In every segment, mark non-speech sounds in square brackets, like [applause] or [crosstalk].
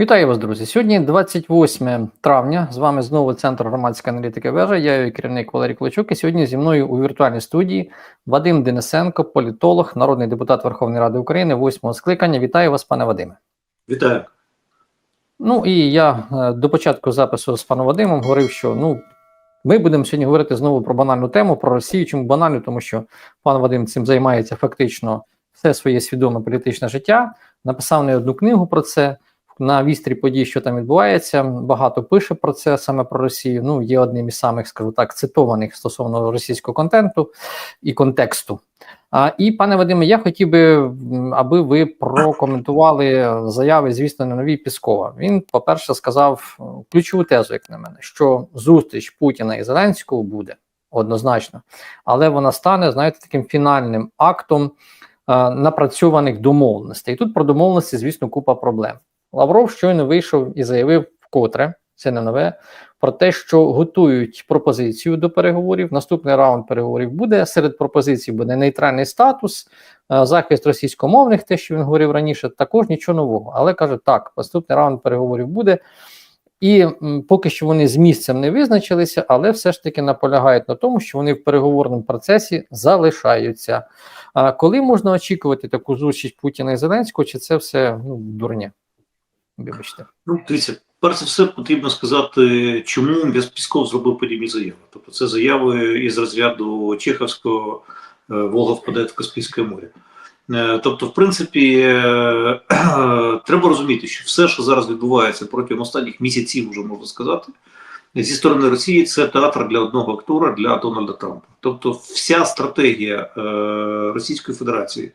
Вітаю вас, друзі. Сьогодні 28 травня. З вами знову Центр громадської аналітики вежа. Я її керівник Валерій Клочук. І сьогодні зі мною у віртуальній студії Вадим Денисенко, політолог, народний депутат Верховної Ради України, восьмого скликання. Вітаю вас, пане Вадиме. Вітаю. Ну і я е, до початку запису з паном Вадимом говорив, що ну ми будемо сьогодні говорити знову про банальну тему про Росію. Чому банальну? Тому що пан Вадим цим займається фактично все своє свідоме політичне життя. Написав не одну книгу про це. На вістрі подій, що там відбувається, багато пише про це саме про Росію. Ну, є одним із самих, скажу так, цитованих стосовно російського контенту і контексту. А, І, пане Вадиме, я хотів би, аби ви прокоментували заяви, звісно, на новій Піскова. Він, по-перше, сказав ключову тезу, як на мене, що зустріч Путіна і Зеленського буде однозначно, але вона стане, знаєте, таким фінальним актом е, напрацьованих домовленостей. І тут про домовленості, звісно, купа проблем. Лавров щойно вийшов і заявив вкотре, це не нове, про те, що готують пропозицію до переговорів. Наступний раунд переговорів буде. Серед пропозицій буде нейтральний статус, е, захист російськомовних, те, що він говорив раніше, також нічого нового. Але каже, так, наступний раунд переговорів буде. І поки що вони з місцем не визначилися, але все ж таки наполягають на тому, що вони в переговорному процесі залишаються. А коли можна очікувати таку зустріч Путіна і Зеленського, чи це все ну, дурня? Вибачте. Ну, дивіться, перш за все потрібно сказати, чому Пісков зробив подібні заяви. Тобто це заяви із розряду Чеховського е, Волга впаде в Каспійське море. Е, Тобто, в принципі, е, [clears throat] треба розуміти, що все, що зараз відбувається протягом останніх місяців, вже можна сказати, зі сторони Росії це театр для одного актора для Дональда Трампа. Тобто, вся стратегія Російської Федерації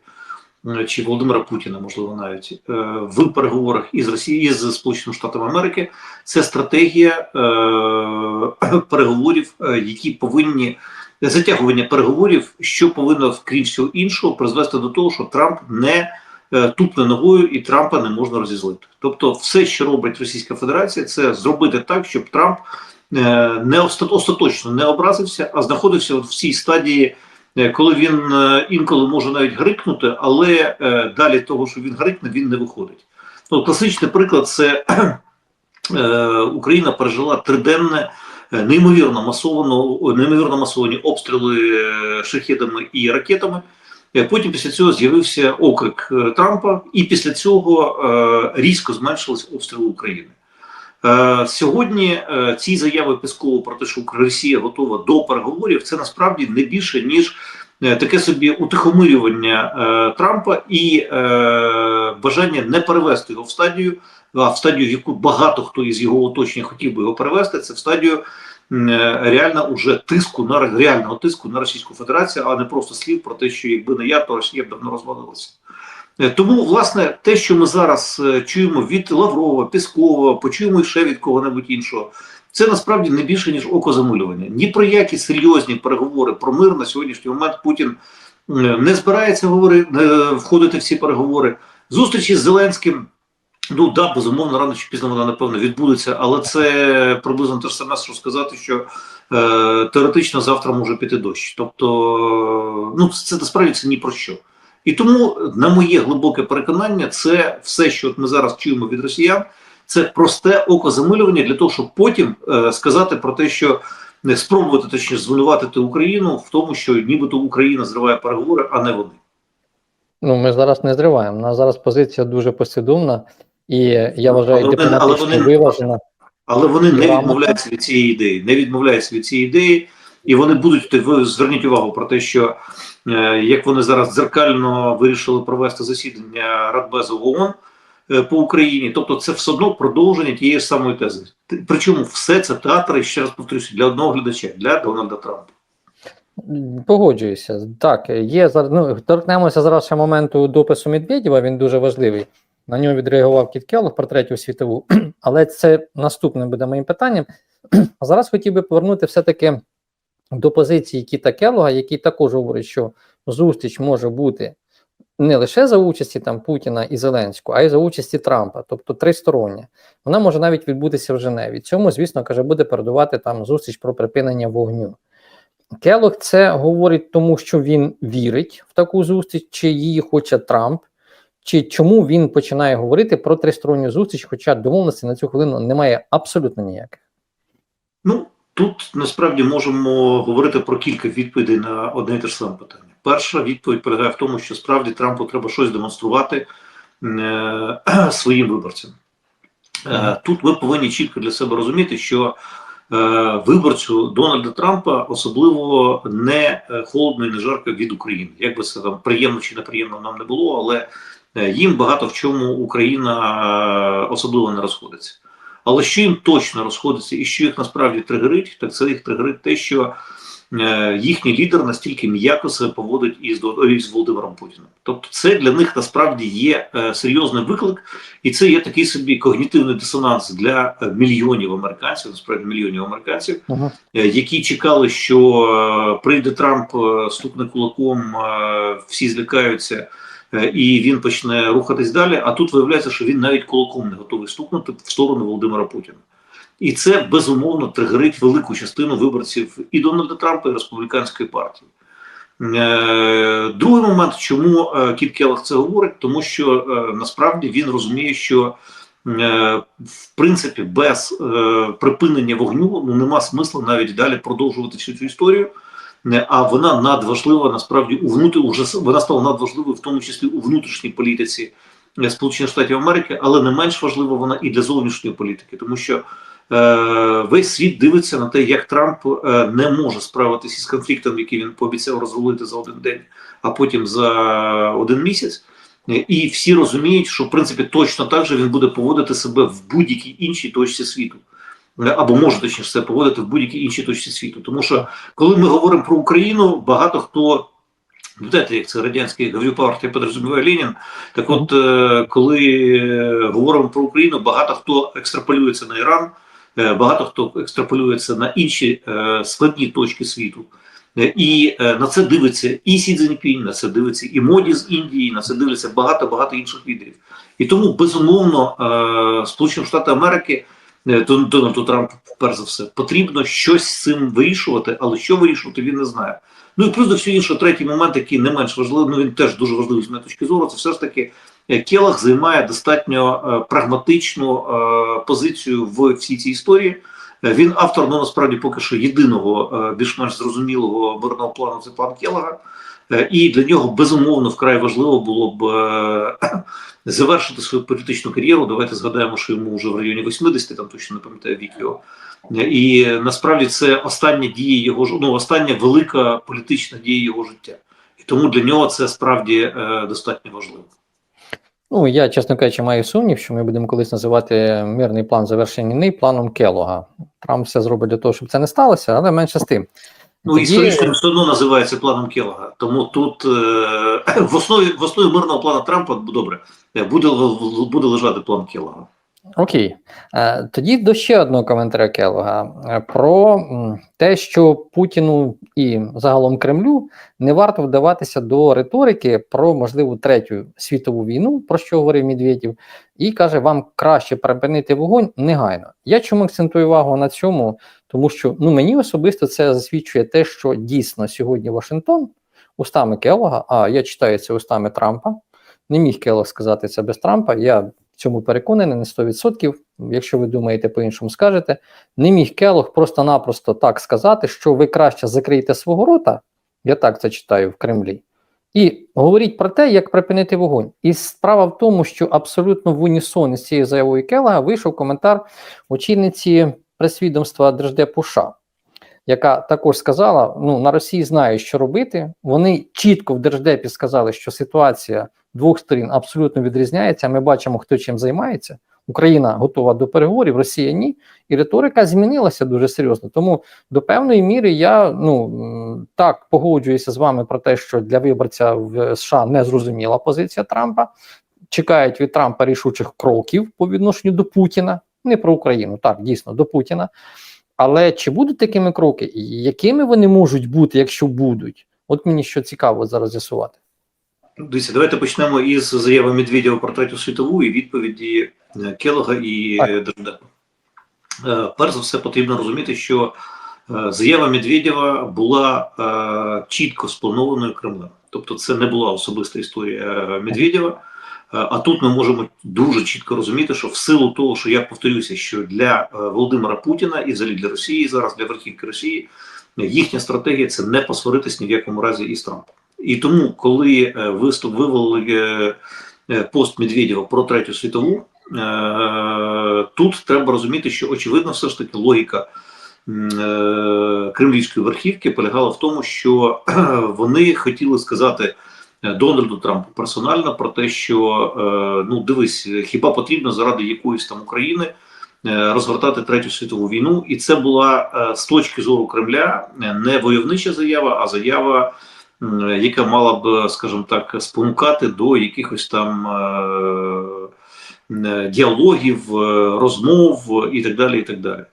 чи Володимира Путіна, можливо, навіть е, в переговорах із Росією з Сполученими Штатами Америки, це стратегія е, [coughs] переговорів, е, які повинні затягування переговорів, що повинно, крім всього іншого, призвести до того, що Трамп не е, тупне ногою і Трампа не можна розізлити. Тобто, все, що робить Російська Федерація, це зробити так, щоб Трамп е, не остаточно не образився, а знаходився в цій стадії. Е, Коли він е, інколи може навіть грикнути, але е, далі того, що він грикне, він не виходить. Ну, класичний приклад це [clears throat] Україна пережила триденне неймовірно масовано, неймовірно масовані обстріли шахедами і ракетами. Потім після цього з'явився окрик Трампа, і після цього різко зменшились обстріли України. Е, Сьогодні е, ці заяви Пескова про те, що Росія готова до переговорів, це насправді не більше ніж е, таке собі утихомирювання Трампа і бажання не перевести його в стадію, а в стадію, в яку багато хто із його оточення хотів би його перевести, це в стадію реально уже тиску на реального тиску на Російську Федерацію, а не просто слів про те, що якби не я, то Росія б давно розвалилася. Е, Тому, власне, те, що ми зараз е, чуємо від Лаврова, Піскова, почуємо ще від кого-небудь іншого, це насправді не більше ніж окозамилювання. Ні про які серйозні переговори про мир на сьогоднішній момент Путін е, не збирається говорити, входити в ці переговори. Зустрічі з Зеленським. Ну да, безумовно, рано чи пізно вона напевно відбудеться, але це приблизно те ж саме, що сказати, що е, теоретично завтра може піти дощ. Тобто, ну це насправді це ні про що. І тому, на моє глибоке переконання, це все, що ми зараз чуємо від росіян, це просте окозамилювання для того, щоб потім е, сказати про те, що не спробувати точніше звинуватити Україну в тому, що нібито Україна зриває переговори, а не вони. Ну, ми зараз не зриваємо. У нас зараз позиція дуже послідовна, і я вважаю, Але вони- але вони- виважена. Але вони не відмовляються від цієї ідеї, не відмовляються від цієї ідеї, і вони будуть ви зверніть увагу про те, що як вони зараз дзеркально вирішили провести засідання Радбезу ООН е, по Україні, тобто це все одно продовження тієї самої тези. Причому все це театри, ще раз повторюся, для одного глядача, для Дональда Трампа. Погоджуюся. Так, є. Ну, торкнемося зараз ще моменту допису Медведєва, він дуже важливий. На нього відреагував Кіт Келлог про третю світову, [clears throat] але це наступним буде моїм питанням. [clears throat] А зараз хотів би повернути все-таки до позиції Кіта Келлога, який також говорить, що зустріч може бути не лише за участі там Путіна і Зеленського, а й за участі Трампа, тобто тристороння. Вона може навіть відбутися в Женеві. Цьому, звісно, каже, буде передувати там зустріч про припинення вогню. Келлог це говорить тому, що він вірить в таку зустріч, чи її хоче Трамп, чи чому він починає говорити про тристоронню зустріч, хоча домовленості на цю хвилину немає абсолютно ніяких. Ну тут насправді можемо говорити про кілька відповідей на одне і те ж саме питання. Перша відповідь полягає в тому, що справді Трампу треба щось демонструвати е, [clears throat] своїм виборцям. Е, тут ми повинні чітко для себе розуміти, що е, виборцю Дональда Трампа особливо не е, холодно і не жарко від України. Як би це там приємно чи неприємно нам не було, але е, їм багато в чому Україна е, особливо не розходиться. Але що їм точно розходиться і що їх насправді тригерить, так це їх тригерить те, що е, їхній лідер настільки м'яко себе поводить із, До- із Володимиром Путіним. Тобто, це для них насправді є е, серйозний виклик, і це є такий собі когнітивний дисонанс для е, мільйонів американців, насправді мільйонів американців, е, які чекали, що е, прийде Трамп, е, стукне кулаком, е, всі злякаються. Е, І він почне рухатись далі. А тут виявляється, що він навіть кулаком не готовий стукнути в сторону Володимира Путіна. І це безумовно тригерить велику частину виборців і Дональда Трампа, і республіканської партії. Е, Другий момент, чому е, Кіт Келлог це говорить, тому що насправді він розуміє, що в принципі без припинення вогню ну нема смисла навіть далі продовжувати всю цю історію. Е, А вона надважлива насправді у внутрі уже с- вона стала надважливою, в тому числі у внутрішній політиці е, Сполучених Штатів Америки, але не менш важлива вона і для зовнішньої політики, тому що е, весь світ дивиться на те, як Трамп е, не може справитися із конфліктом, який він пообіцяв розрулити за один день, а потім за один місяць. Е, І всі розуміють, що в принципі точно так же він буде поводити себе в будь-якій іншій точці світу. Або може точніше себе поводити в будь-якій іншій точці світу. Тому що коли ми говоримо про Україну, багато хто знаєте, як це радянський говорю партія підрозуміває Ленін. Так от, е, коли е, говоримо про Україну, багато хто екстраполюється на Іран, е, багато хто екстраполюється на інші складні точки світу. І на це дивиться і Сі Цзіньпінь, на це дивиться і Моді з Індії, на це дивиться багато багато інших лідерів. І тому безумовно Сполучені Штати Америки Дональду Трампу, перш за все, потрібно щось з цим вирішувати, але що вирішувати, він не знає. Ну і плюс до всього іншого, третій момент, який не менш важливий, ну він теж дуже важливий з моєї точки зору, це все ж таки е, Келах займає достатньо е, прагматичну е, позицію в всій цій історії. Е, Він автор, ну насправді поки що єдиного е, більш-менш зрозумілого мирного плану це план Келага. Е, І для нього безумовно вкрай важливо було б е, [clears throat] завершити свою політичну кар'єру. Давайте згадаємо, що йому вже в районі 80, там точно не пам'ятаю вік його. Е, І насправді це остання дія його ну, остання велика політична дія його життя. І тому для нього це справді достатньо важливо. Ну, я, чесно кажучи, маю сумнів, що ми будемо колись називати мирний план завершення війни планом Келога. Трамп все зробить для того, щоб це не сталося, але менше з тим. Ну, Тоді- історично все одно називається планом Келлога. Тому тут е, [clears throat] в основі в основі мирного плану Трампа добре е, буде буде лежати план Келлога. Окей. Е, Тоді до ще одного коментаря Келога е, про те, що Путіну і загалом Кремлю не варто вдаватися до риторики про можливу третю світову війну, про що говорив Медведєв, і каже, вам краще припинити вогонь негайно. Я чому акцентую увагу на цьому? Тому що ну мені особисто це засвідчує те, що дійсно сьогодні Вашингтон устами Келога, а я читаю це устами Трампа. Не міг Келог сказати це без Трампа. Я в цьому переконаний на 100%. Якщо ви думаєте по-іншому, скажете. Не міг Келог просто-напросто так сказати, що ви краще закриєте свого рота. Я так це читаю в Кремлі. І говоріть про те, як припинити вогонь. І справа в тому, що абсолютно в унісон з цією заявою Келога вийшов коментар очільниці прес-відомства Держдепу США, яка також сказала: ну на Росії знають, що робити. Вони чітко в Держдепі сказали, що ситуація двох сторін абсолютно відрізняється. Ми бачимо, хто чим займається. Україна готова до переговорів, Росія ні, і риторика змінилася дуже серйозно. Тому до певної міри я ну так погоджуюся з вами про те, що для виборця в США не зрозуміла позиція Трампа. Чекають від Трампа рішучих кроків по відношенню до Путіна, не про Україну, так дійсно до Путіна. Але чи будуть такими кроки, і якими вони можуть бути, якщо будуть? От мені що цікаво зараз з'ясувати. Дивіться, давайте почнемо із заяви Медведєва про третю світову і відповіді е, Келога і е, Держдепа. Е, Перш за все, потрібно розуміти, що заява Медведєва була чітко спланованою Кремлем. Тобто, це не була особиста історія Медведєва. А тут ми можемо дуже чітко розуміти, що в силу того, що я повторюся, що для е, Володимира Путіна і взагалі для Росії зараз для верхівки Росії їхня стратегія це не посваритись ні в якому разі із Трампом. І тому, коли е, виступ вивели е, е, пост Медведєва про третю світову, е, тут треба розуміти, що очевидно, все ж таки логіка е, кремлівської верхівки полягала в тому, що [clears throat] вони хотіли сказати. Е, Дональду Трампу персонально про те, що е, ну дивись, хіба потрібно заради якоїсь там України е, розгортати третю світову війну, і це була з точки зору Кремля не войовнича заява, а заява, яка мала б, скажімо так, спонукати до якихось там діалогів, розмов і так далі. І так далі.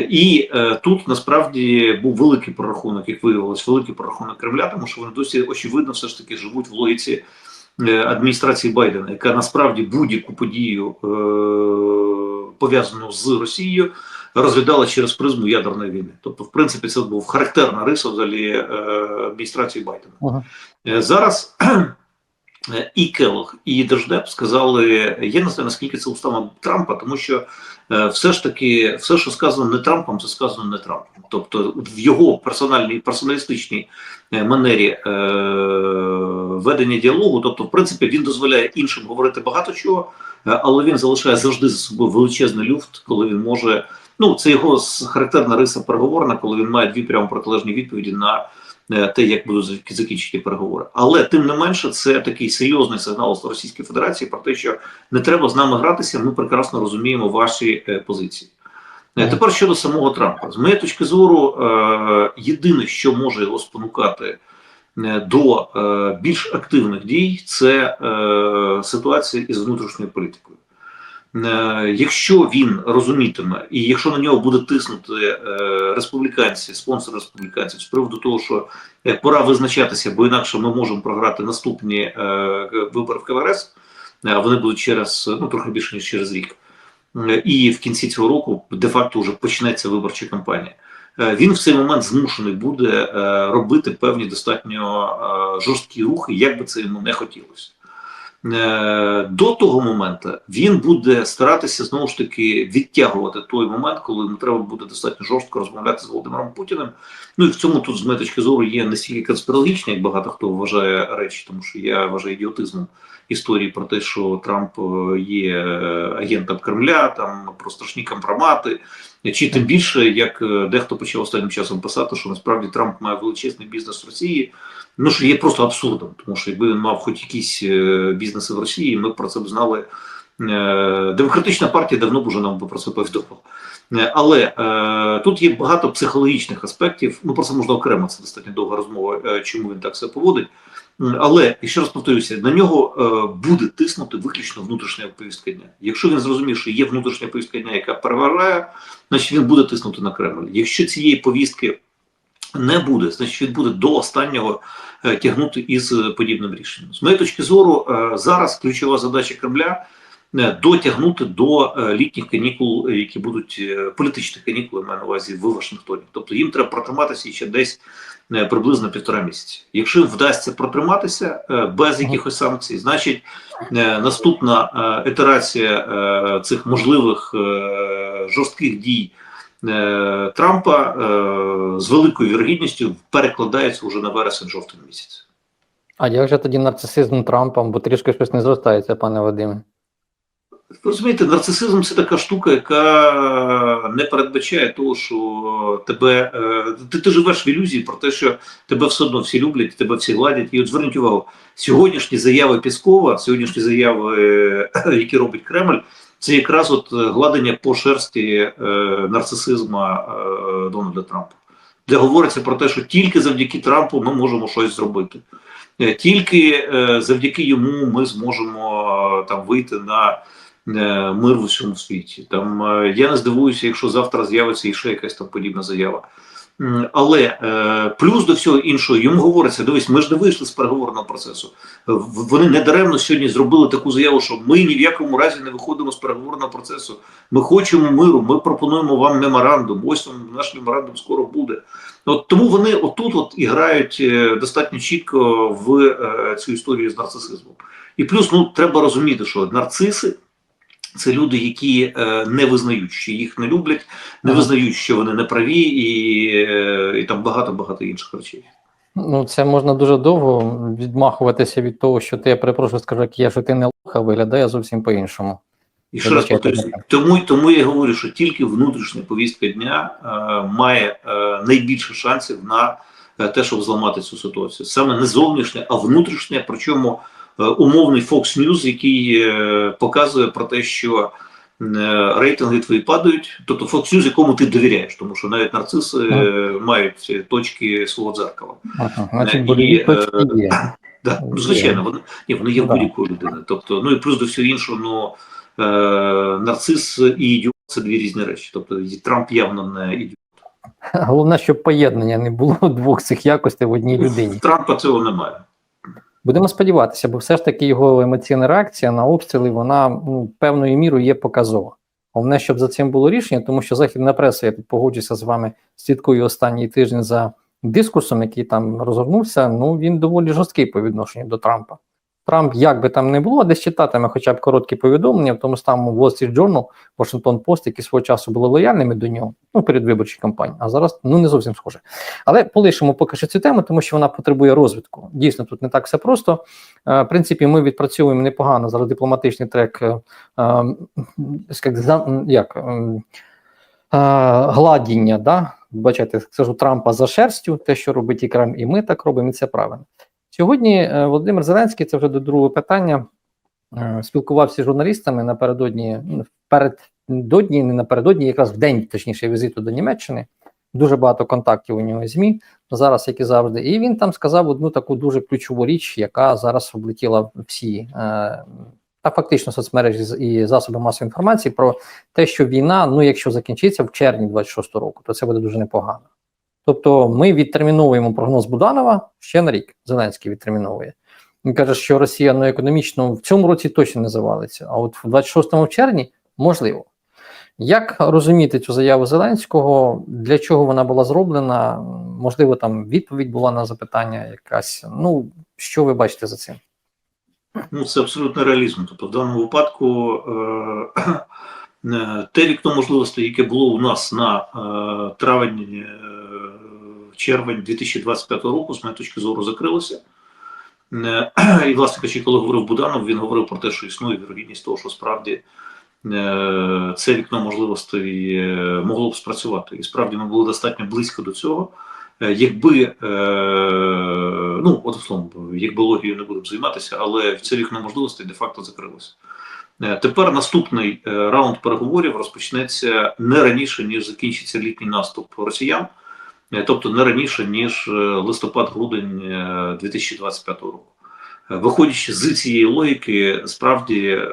І е, тут насправді був великий прорахунок, як виявилось, великий прорахунок Кремля, тому що вони досі очевидно все ж таки живуть в логіці е, адміністрації Байдена, яка насправді будь-яку подію е, пов'язану з Росією розглядала через призму ядерної війни. Тобто, в принципі, це був характерна риса взагалі е, адміністрації Байдена. Ага. Е, Зараз і Келлог, і Держдеп сказали, я не знаю, наскільки це устами Трампа, тому що е, все ж таки, все, що сказано не Трампом, це сказано не Трампом. Тобто в його персональній персоналістичній е, манері е, ведення діалогу, тобто, в принципі, він дозволяє іншим говорити багато чого, е, але він залишає завжди за собою величезний люфт, коли він може. Ну, це його характерна риса переговорна, коли він має дві прямо протилежні відповіді на е, те, як будуть зак- закінчені переговори. Але тим не менше, це такий серйозний сигнал з Російської Федерації про те, що не треба з нами гратися. Ми прекрасно розуміємо ваші е, позиції. Е, Тепер щодо самого Трампа, з моєї точки зору, е, єдине, що може його спонукати е, до е, більш активних дій, це е, ситуація із внутрішньою політикою. Е, Якщо він розумітиме, і якщо на нього буде тиснути е, республіканці, спонсори республіканців з приводу того, що е, пора визначатися, бо інакше ми можемо програти наступні вибори в КВРС, вони будуть через ну трохи більше ніж через рік. І в кінці цього року де-факто вже почнеться виборча кампанія. Він в цей момент змушений буде робити певні достатньо жорсткі рухи, як би це йому не хотілося. Е, До того моменту він буде старатися знову ж таки відтягувати той момент, коли йому треба буде достатньо жорстко розмовляти з Володимиром Путіним. Ну і в цьому тут з моєї точки зору є не стільки конспірологічні, як багато хто вважає речі, тому що я вважаю ідіотизмом історії про те, що Трамп е, є агентом Кремля, там про страшні компромати. Чи тим більше, як е, дехто почав останнім часом писати, що насправді Трамп має величезний бізнес в Росії, ну що є просто абсурдом, тому що якби він мав хоч якісь е, бізнеси в Росії, ми б про це б знали. Е, Демократична партія давно б уже нам би про це повідомила. Але е, тут є багато психологічних аспектів. Ну про це можна окремо, це достатньо довга розмова, чому він так себе поводить. Але і ще раз повторюся, на нього е, буде тиснути виключно внутрішня повістка дня. Якщо він зрозумів, що є внутрішня повістка дня, яка переважає, значить він буде тиснути на Кремль. Якщо цієї повістки не буде, значить він буде до останнього е, тягнути із е, подібним рішенням. З моєї точки зору, зараз ключова задача Кремля дотягнути до е, літніх канікул, е, які будуть е, політичних канікул, я маю на увазі в Вашингтоні. Тобто їм треба протриматися ще десь е, приблизно півтора місяці. Якщо вдасться протриматися е, без якихось санкцій, значить е, наступна е, ітерація е, цих можливих е, жорстких дій. е, Трампа е, з великою вірогідністю перекладається вже на вересень-жовтень місяць. А як же тоді нарцисизм Трампа, бо трішки щось не зростається, пане Вадиме? Розумієте, нарцисизм це така штука, яка не передбачає того, що тебе е, ти, ти живеш в ілюзії про те, що тебе все одно всі люблять, тебе всі гладять. І от зверніть увагу, сьогоднішні заяви Піскова, сьогоднішні заяви, е, які робить Кремль, це якраз от гладення по шерсті е, нарцисизма Дональда Трампа, де говориться про те, що тільки завдяки Трампу ми можемо щось зробити. Тільки завдяки йому ми зможемо там вийти на мир в усьому світі. Там е, я не здивуюся, якщо завтра з'явиться іще якась там подібна заява. Але е, плюс до всього іншого йому говориться: дивись, ми ж не вийшли з переговорного процесу. Вони недаремно сьогодні зробили таку заяву, що ми ні в якому разі не виходимо з переговорного процесу. Ми хочемо миру, ми пропонуємо вам меморандум. Ось вам наш меморандум скоро буде. От тому вони отут от і грають е, достатньо чітко в е, цю історію з нарцисизмом. І плюс ну треба розуміти, що нарциси це люди, які е, не визнають, що їх не люблять, не визнають, що вони не праві, і, е, і там багато багато інших речей. Ну, це можна дуже довго відмахуватися від того, що ти, я перепрошую, скажу, як я, що ти не лоха, виглядає зовсім по-іншому. І ще раз повторюю, тому, тому я говорю, що тільки внутрішня повістка дня е, має е, найбільше шансів на е, те, щоб зламати цю ситуацію. Саме не зовнішня, а внутрішня, причому умовний Fox News, який е, показує про те, що е, рейтинги твої падають, тобто Fox News, якому ти довіряєш, тому що навіть нарциси е, мають е, точки свого дзеркала. Ага, значить, І, боліві е, точки є. Да, ну, звичайно, вони, ні, вони є в будь-якої людини. Тобто, ну і плюс до всього іншого, ну е, нарцис і ідіот це дві різні речі. Тобто Трамп явно не ідіот. Головне, щоб поєднання не було [laughs] двох цих якостей в одній людині. В Трампа цього немає. Будемо сподіватися, бо все ж таки його емоційна реакція на обстріли, вона ну, певною мірою є показова. Головне, щоб за цим було рішення, тому що західна преса, я тут погоджуся з вами, слідкую останній тиждень за дискурсом, який там розгорнувся. Ну він доволі жорсткий по відношенню до Трампа. Трамп, як би там не було, десь читатиме хоча б короткі повідомлення, в тому самому Wall Street Journal, Washington Post, які свого часу були лояльними до нього, ну перед виборчій кампанії, а зараз ну не зовсім схоже. Але полишимо поки що цю тему, тому що вона потребує розвитку. Дійсно, тут не так все просто. Е, В принципі, ми відпрацьовуємо непогано зараз дипломатичний трек, е, е, як гладіння, да? бачите, скажу Трампа за шерстю, те, що робить і Кремль, і ми так робимо, і це правильно. Сьогодні е, Володимир Зеленський, це вже до другого питання, е, спілкувався з журналістами напередодні, ну, передодні, не напередодні, якраз в день, точніше, візиту до Німеччини. Дуже багато контактів у нього ЗМІ зараз, як і завжди. І він там сказав одну таку дуже ключову річ, яка зараз облетіла всі е, та фактично соцмережі і засоби масової інформації про те, що війна, ну якщо закінчиться в червні 26 року, то це буде дуже непогано. Тобто ми відтерміновуємо прогноз Буданова ще на рік. Зеленський відтерміновує. Він каже, що Росія ну, економічно в цьому році точно не завалиться, а от в 26-му червні можливо. Як розуміти цю заяву Зеленського? Для чого вона була зроблена? Можливо, там відповідь була на запитання якась. Ну, що ви бачите за цим? Ну, це абсолютно реалізм. Тобто, в даному випадку е, [clears throat] е, те вікно можливостей, яке було у нас на е, травень, червень 2025 року, з моєї точки зору, закрилося. Е, [clears throat] І, власне кажучи, коли говорив Буданов, він говорив про те, що існує вірогідність того, що справді е, це вікно можливостей е, могло б спрацювати. І справді ми були достатньо близько до цього. Якби ну от словом, якби логією не будемо займатися, але це вікно можливостей де-факто закрилося. Тепер наступний раунд переговорів розпочнеться не раніше ніж закінчиться літній наступ росіян, тобто не раніше ніж е, листопад-грудень е, 2025 року. Е, Виходячи з цієї логіки, справді е,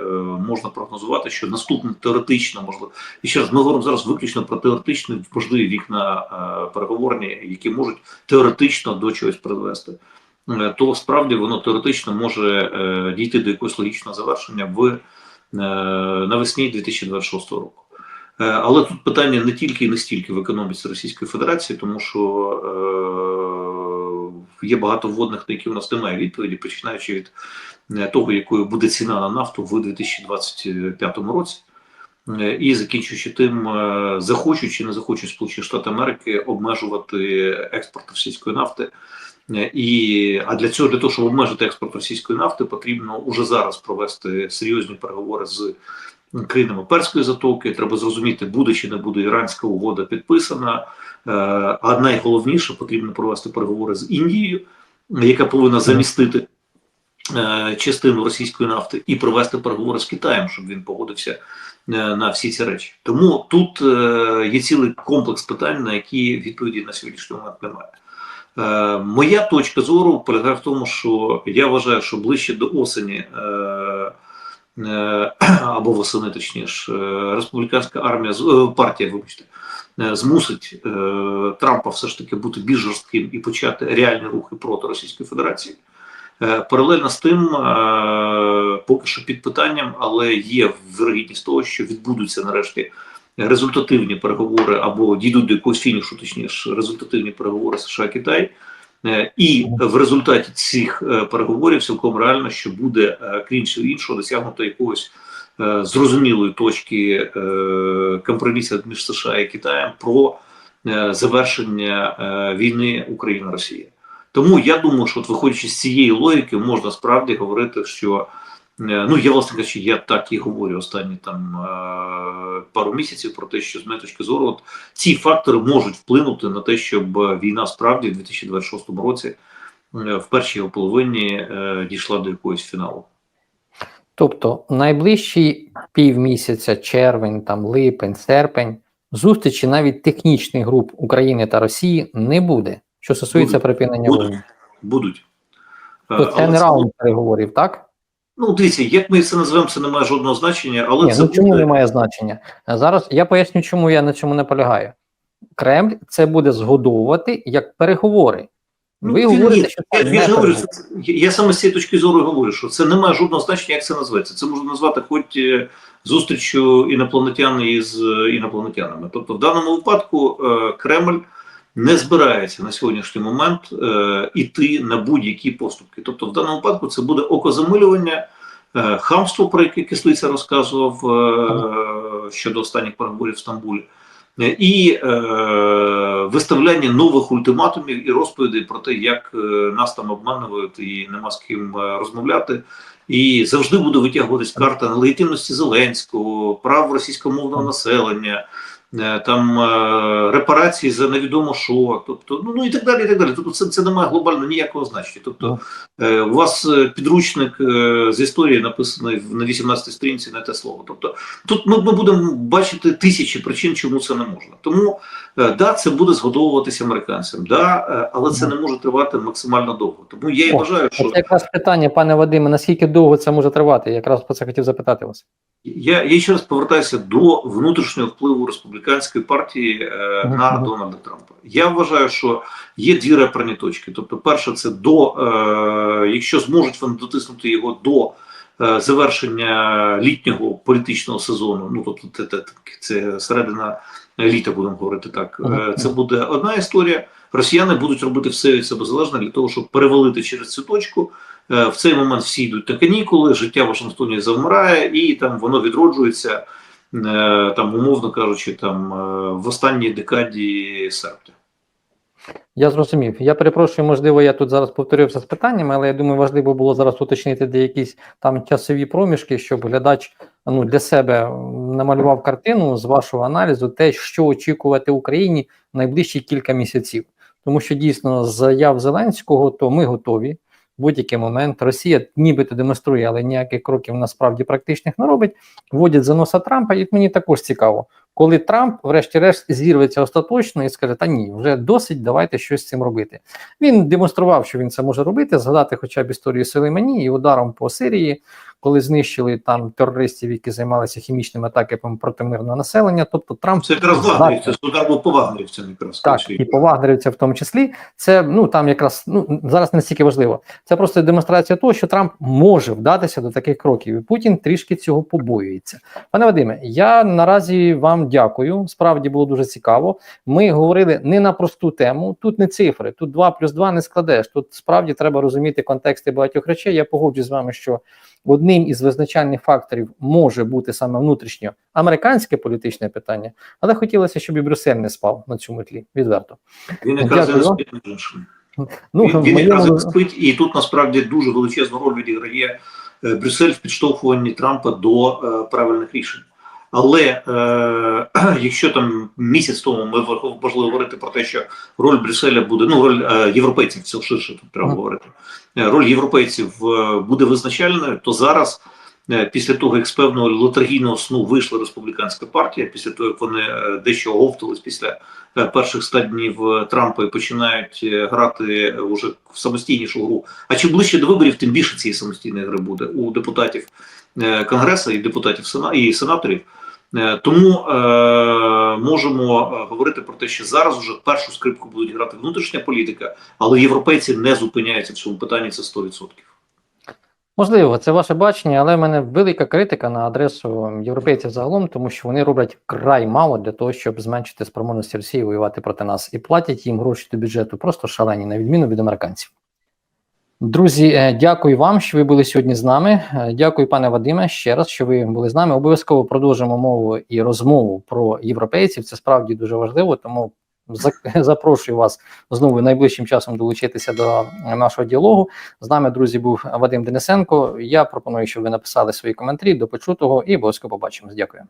можна прогнозувати, що наступне теоретично можливо, і ще раз ми говоримо зараз виключно про теоретичні можливі вікна е, переговорні, які можуть теоретично до чогось призвести. Е, То справді воно теоретично може е, дійти до якогось логічного завершення в е, навесні 2026 року. Е, Але тут питання не тільки і не стільки в економіці Російської Федерації, тому що е, є багато вводних, на які у нас немає відповіді, починаючи від е, того, якою буде ціна на нафту в 2025 році. Е, І закінчуючи тим, захочуть чи не захочуть Сполучені Штати Америки обмежувати експорт російської нафти. І, а для цього, для того, щоб обмежити експорт російської нафти, потрібно уже зараз провести серйозні переговори з країнами Перської затоки. Треба зрозуміти, буде чи не буде іранська угода підписана. Е, А найголовніше потрібно провести переговори з Індією, яка повинна замістити е, частину російської нафти, і провести переговори з Китаєм, щоб він погодився е, на всі ці речі. Тому тут є цілий комплекс питань, на які відповіді на сьогоднішній момент немає. Моя точка зору полягає в тому, що я вважаю, що ближче до осені [clears throat] або восени, точніше, е, республіканська армія е, партія, вибачте, е, змусить Трампа все ж таки бути більш жорстким і почати реальні рухи проти Російської Федерації. Паралельно з тим, поки що під питанням, але є вірогідність того, що відбудуться нарешті результативні переговори або дійдуть до якогось фінішу, точніше, результативні переговори США Китай. Е, І в результаті цих е, переговорів цілком реально, що буде, е, крім всього іншого, досягнуто якогось зрозумілої точки компромісу між США і Китаєм про завершення війни Україна-Росія. Тому я думаю, що от виходячи з цієї логіки, можна справді говорити, що ну я власне кажучи, я так і говорю останні там е, пару місяців про те, що з моєї точки зору, от ці фактори можуть вплинути на те, щоб е, війна справді в 2026 році е, в першій його половині е, дійшла до якогось фіналу. Тобто найближчі півмісяця, червень, там липень, серпень, зустрічі навіть технічних груп України та Росії не буде, що стосується Будуть. припинення Будуть. вогню. Будуть. Е, То це але не раунд переговорів, так? Ну, дивіться, як ми це називаємо, це не має жодного значення, але Ні, це ну чому не має значення? Зараз я поясню, чому я на цьому наполягаю. Кремль це буде згодовувати як переговори. Ну, Ви він- говорите, ні, що я, я говорю, це- я, я саме з цієї точки зору говорю, що це не має жодного значення, як це називається. Це можна назвати хоч е, зустрічю інопланетян із е, інопланетянами. Тобто, в даному випадку е, Кремль не збирається на сьогоднішній момент е, іти на будь-які поступки. Тобто, в даному випадку це буде окозамилювання, е, хамство, про яке Кислиця розказував е, щодо останніх переговорів в Стамбулі. Е, і е, виставляння нових ультиматумів і розповідей про те, як е, нас там обманюють і нема з ким е, розмовляти. І завжди буде витягуватись карта нелегітимності Зеленського, прав російськомовного населення, там е, репарації за невідомо що, тобто, ну, ну і так далі. і так далі. Тобто це, це не має глобально ніякого значення. Тобто е, у вас е, підручник е, з історії написаний на 18 сторінці не те слово. Тобто тут ми, ми будемо бачити тисячі причин, чому це не можна. Тому е, да, це буде згодовуватися американцям, да, е, але це не може тривати максимально довго. Тому я і вважаю, що Це якраз питання, пане Вадиме, наскільки довго це може тривати? Я якраз про це хотів запитати вас. Я, я ще раз повертаюся до внутрішнього впливу республіканської партії е, на. Дональда Трампа. Я вважаю, що є дві реперні точки. Тобто, перше, це до е, якщо зможуть вони дотиснути його до е, завершення літнього політичного сезону. Ну тобто, це, це, це середина літа, будемо говорити так. Е, це буде одна історія. Росіяни будуть робити все від себе залежне для того, щоб перевалити через цю точку. Е, В цей момент всі йдуть на канікули, життя в Вашингтоні завмирає, і там воно відроджується, там, умовно кажучи, там е, в останній декаді серпня. Я зрозумів. Я перепрошую, можливо, я тут зараз повторився з питаннями, але я думаю, важливо було зараз уточнити деякісь там часові проміжки, щоб глядач ну, для себе намалював картину з вашого аналізу, те, що очікувати Україні в найближчі кілька місяців. Тому що дійсно заяв Зеленського, то ми готові. Будь-який момент Росія нібито демонструє, але ніяких кроків насправді практичних не робить. Вводять за носа Трампа, і мені також цікаво, коли Трамп, врешті-решт, зірветься остаточно і скаже: Та ні, вже досить, давайте щось з цим робити. Він демонстрував, що він це може робити, згадати хоча б історію Сулеймані і ударом по Сирії, коли знищили там терористів, які займалися хімічними атаками проти мирного населення. Тобто Трамп Це якраз здатний- вагнерівці, це по вагнерівцям якраз. так, і по вагнерівця в тому числі, це ну там якраз ну зараз не настільки важливо. Це просто демонстрація того, що Трамп може вдатися до таких кроків, і Путін трішки цього побоюється. Пане Вадиме, я наразі вам дякую. Справді було дуже цікаво. Ми говорили не на просту тему. Тут не цифри, тут 2 плюс 2 не складеш. Тут справді треба розуміти контексти багатьох речей. Я погоджуюсь з вами, що одним із визначальних факторів може бути саме внутрішньо американське політичне питання, але хотілося, щоб і Брюссель не спав на цьому тлі. Відверто. Він якраз не спить. Ну, він, він якраз не спить, і тут насправді дуже величезну роль відіграє е, Брюссель в підштовхуванні Трампа до е, правильних рішень. Але е, [clears throat] якщо там місяць тому ми важливо говорити про те, що роль Брюсселя буде, ну роль е, європейців, це ширше тут треба говорити. е, Роль європейців е, буде визначальною, то зараз, е, після того, як з певного летаргійного сну вийшла республіканська партія, після того, як вони дещо оговтались після перших ста днів Трампа і починають грати уже в самостійнішу гру. А чим ближче до виборів, тим більше цієї самостійної гри буде у депутатів Конгресу і депутатів Сена і сенаторів. Е, Тому е, можемо е, говорити про те, що зараз уже першу скрипку будуть грати внутрішня політика, але європейці не зупиняються в цьому питанні. Це 100%. Можливо, це ваше бачення, але в мене велика критика на адресу європейців загалом, тому що вони роблять край мало для того, щоб зменшити спроможності Росії воювати проти нас, і платять їм гроші до бюджету просто шалені, на відміну від американців. Друзі, е, дякую вам, що ви були сьогодні з нами. Е, Дякую, пане Вадиме, ще раз, що ви були з нами. Обов'язково продовжимо мову і розмову про європейців. Це справді дуже важливо, тому [laughs] запрошую вас знову найближчим часом долучитися до нашого діалогу. З нами, друзі, був Вадим Денисенко. Я пропоную, щоб ви написали свої коментарі до почутого і обов'язково побачимось. Дякую.